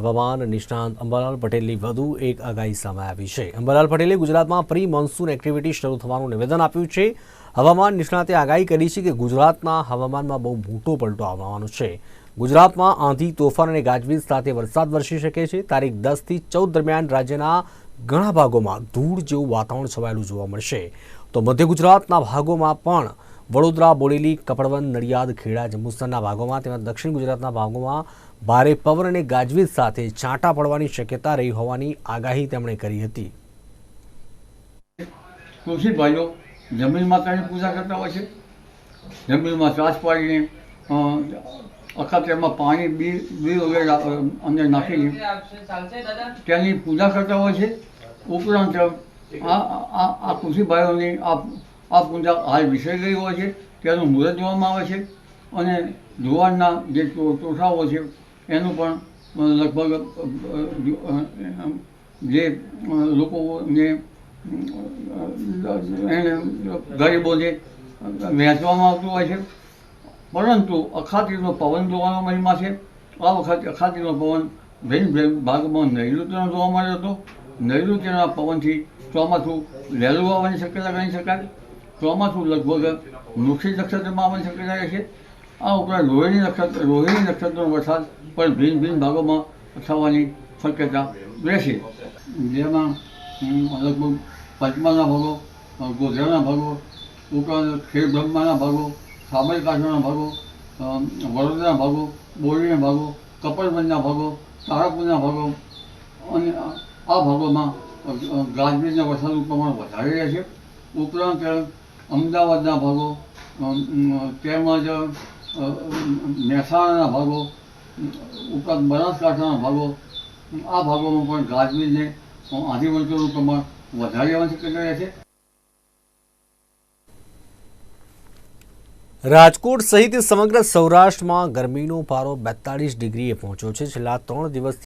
હવામાન નિષ્ણાંત અંબાલાલ પટેલની વધુ એક આગાહી સામે આવી છે. અંબાલાલ પટેલે ગુજરાતમાં પ્રી મોન્સૂન એક્ટિવિટી શરૂ થવાનું નિવેદન આપ્યું છે. હવામાન નિષ્ણાંતે આગાહી કરી છે કે ગુજરાતના હવામાનમાં બહુ મોટો પલટો આવવાનો છે. ગુજરાતમાં આંધી, તોફાન અને ગાજવીજ સાથે વરસાદ વરસી શકે છે. તારીખ દસથી ચૌદ દરમિયાન રાજ્યના ઘણા ભાગોમાં ધૂળ જેવું વાતાવરણ છવાયેલું જોવા મળશે. તો મધ્ય ગુજરાતના ભાગોમાં પણ વડોદરા, બોડેલી કપડવન નડિયાદ, ખેડા જંબુસરના ભાગોમાં તેમજ દક્ષિણ ગુજરાતના ભાગોમાં ભારે પવન અને ગાજવીજ સાથે છાંટા પડવાની શક્યતા રહી હોવાની આગાહી તેમણે કરી હતી. કૃષિ ભાઈઓ જમીન માતાની પૂજા કરતા હોય છે? જમીનમાં શ્વાસ પાડીને અ, અખાત્રમાં પાણી બી બી વગેરે અંદર નાખીને તેની પૂજા કરતા હોય છે. ઉપરાંત આ આ આ પૂજા હાલ વિસરી ગઈ હોય છે. તેનું મુહૂર્ત જોવામાં આવે છે. અને જુવારના જે ચોસાઓ છે એનું પણ લગભગ જે લોકોને એને ગરીબોને વહેંચવામાં આવતું હોય છે. પરંતુ અખાતીનો પવન જોવાનો મહિમા છે. આ વખતે અખાતીનો પવન ભિન્ન ભિન્ન ભાગમાં નૈઋત્યનો જોવા મળ્યો હતો. નૈઋત્યના પવનથી ચોમાસું વહેલું આવવાની શક્યતા ગણી શકાય. ચોમાસું લગભગ મૃક્ષી નક્ષત્રમાં આવવાની શક્યતા રહે છે. આ ઉપરાંત રોહિણી નક્ષત્ર, રોહિણી નક્ષત્રનો વરસાદ પણ ભિન્ન ભિન્ન ભાગોમાં થવાની શક્યતા રહેશે જેમાં લગભગ પંચમાના ભાગો, ગોધરાના ભાગો, ઉપરાંત ખેડબ્રહ્માના ભાગો સાબરકાંઠાના ભાગો વડોદરાના ભાગો બોરીના ભાગો કપડબંધના ભાગો તારાપુરના ભાગો, અને આ ભાગોમાં ગાજવીજના વરસાદનું પ્રમાણ વધારે રહે છે. ઉપરાંત અમદાવાદના ભાગો તેમજ મહેસાણાના ભાગો, ઉપરાંત બનાસકાંઠાના ભાગો, આ ભાગોમાં પણ ગાજવીજને આંધી વંચોનું પ્રમાણ વધારે આવવાની શક્યતા રહે છે. રાજકોટ સહિત સમગ્ર સૌરાષ્ટ્રમાં ગરમીનો પારો બેતાળીસ ડિગ્રીએ પહોંચ્યો છે. છેલ્લા ત્રણ દિવસથી